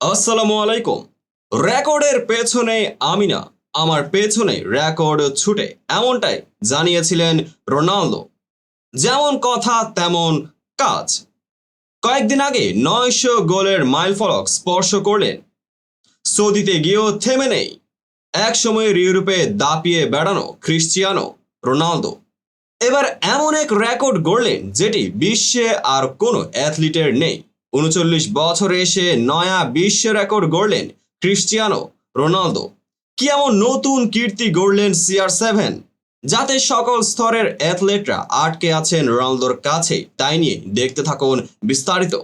আসসালামু আলাইকুম। রেকর্ডের পেছনে আমি না আমার পেছনে রেকর্ড ছুটে, এমনটাই জানিয়েছিলেন রোনালদো। যেমন কথা, তেমন কাজ। কয়েকদিন আগে নয়শো গোলের মাইলফলক স্পর্শ করলেন। সৌদিতে গিয়েও থেমে নেই। এক সময়ের ইউরোপে দাপিয়ে বেড়ানো ক্রিশ্চিয়ানো রোনালদো। এবার এমন এক রেকর্ড গড়লেন যেটি বিশ্বে আর কোনো অ্যাথলিটের নেই। উনচল্লিশ বছরে এসে নয়া বিশ্ব রেকর্ড গড়লেন ক্রিশ্চিয়ানো রোনালদো। কি এমন নতুন কীর্তি গড়লেন সিআর সেভেন? যাতে সকল স্তরের অ্যাথলেটরা আটকে আছেন রোনালদোর কাছে, তাই নিয়ে দেখতে থাকুন বিস্তারিত।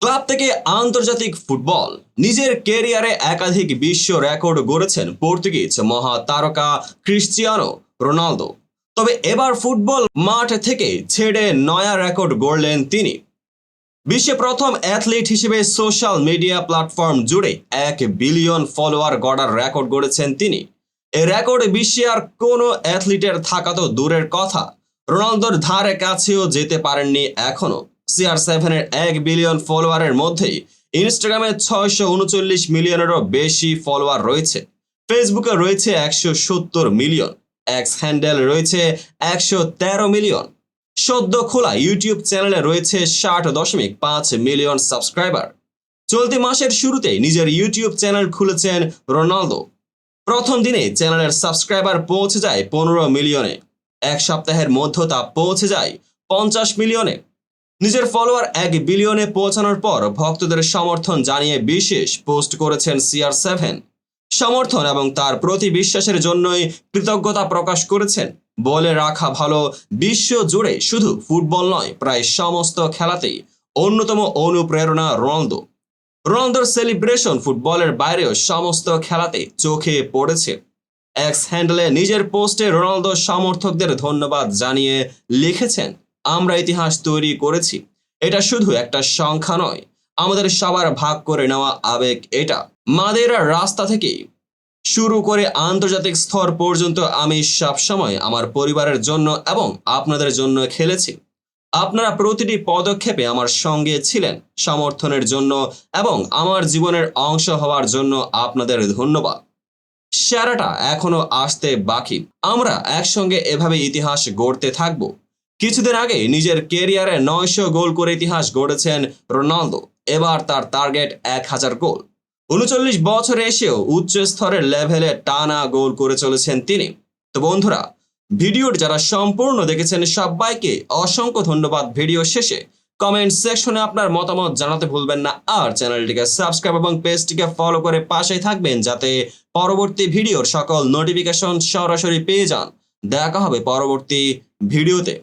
ক্লাব থেকে আন্তর্জাতিক ফুটবল। নিজের কেরিয়ারে একাধিক বিশ্ব রেকর্ড গড়েছেন পর্তুগিজ মহা তারকা ক্রিশ্চিয়ানো রোনালদো। তবে এবার ফুটবল মাঠ থেকে ছেড়ে নয়া রেকর্ড গড়লেন তিনি। বিশ্বে প্রথম অ্যাথলিট হিসেবে সোশ্যাল মিডিয়া প্ল্যাটফর্ম জুড়ে এক বিলিয়ন ফলোয়ার গড়ার রেকর্ড গড়েছেন তিনি। এই রেকর্ড বিশ্বে আর কোনো অ্যাথলিটের থাকা তো দূরের কথা। রোনালদোর ধারে কাছেও যেতে পারেননি এখনও। সিআর সেভেনের এক বিলিয়ন ফলোয়ারের মধ্যেই ইনস্টাগ্রামে ছয়শো উনচল্লিশ মিলিয়নেরও বেশি ফলোয়ার রয়েছে। ফেসবুকে রয়েছে একশো সত্তর মিলিয়ন। এক্স হ্যান্ডেল রয়েছে একশো তেরো মিলিয়ন। সদ্য খোলা ইউটিউব চ্যানেলে রয়েছে ষাট দশমিক পাঁচ মিলিয়ন সাবস্ক্রাইবার। চলতি মাসের শুরুতে নিজের ইউটিউব চ্যানেল খুলেছেন রোনালদো। প্রথম দিনে চ্যানেলের সাবস্ক্রাইবার পৌঁছে যায় পনেরো মিলিয়নে। এক সপ্তাহের মধ্য তা পৌঁছে যায় পঞ্চাশ মিলিয়নে। নিজের ফলোয়ার এক বিলিয়নে পৌঁছানোর পর ভক্তদের সমর্থন জানিয়ে বিশেষ পোস্ট করেছেন সিআর সেভেন সমর্থন এবং তার প্রতি বিশ্বাসের জন্যই কৃতজ্ঞতা প্রকাশ করেছেন। বলে রাখা ভালো, বিশ্ব জুড়ে শুধু ফুটবল নয়, প্রায় সমস্ত খেলাতেই অন্যতম অনুপ্রেরণা রোনালদো। রোনালদোর সেলিব্রেশন ফুটবলের বাইরেও সমস্ত খেলাতে চোখে পড়েছে। এক্স হ্যান্ডেলে নিজের পোস্টে রোনালদো সমর্থকদের ধন্যবাদ জানিয়ে লিখেছেন, আমরা ইতিহাস তৈরি করেছি। এটা শুধু একটা সংখ্যা নয়, আমাদের সবার ভাগ করে নেওয়া আবেগ এটা। মাদেরা রাস্তা থেকে শুরু করে আন্তর্জাতিক স্তর পর্যন্ত আমি সবসময় আমার পরিবারের জন্য এবং আপনাদের জন্য খেলেছি। আপনারা প্রতিটি পদক্ষেপে আমার সঙ্গে ছিলেন সমর্থনের জন্য এবং আমার জীবনের অংশ হওয়ার জন্য আপনাদের ধন্যবাদ। সেরাটা এখনও আসতে বাকি। আমরা একসঙ্গে এভাবে ইতিহাস গড়তে থাকব। কিছুদিন আগে নিজের কেরিয়ারে নয়শো গোল করে ইতিহাস গড়েছেন রোনালদো। এবার তার টার্গেট এক হাজার গোল। উনচল্লিশ বছরে এসেও উচ্চ স্তরের লেভেলে টানা গোল করে চলেছেন তিনি। তো বন্ধুরা, ভিডিওর যারা সম্পূর্ণ দেখেছেন সবাইকে অসংখ্য ধন্যবাদ ভিডিও শেষে। কমেন্ট সেকশনে আপনার মতামত জানাতে ভুলবেন না। আর চ্যানেলটিকে সাবস্ক্রাইব এবং পেজটিকে ফলো করে পাশেই থাকবেন যাতে পরবর্তী ভিডিওর সকল নোটিফিকেশন সরাসরি পেয়ে যান। দেখা হবে পরবর্তী ভিডিওতে।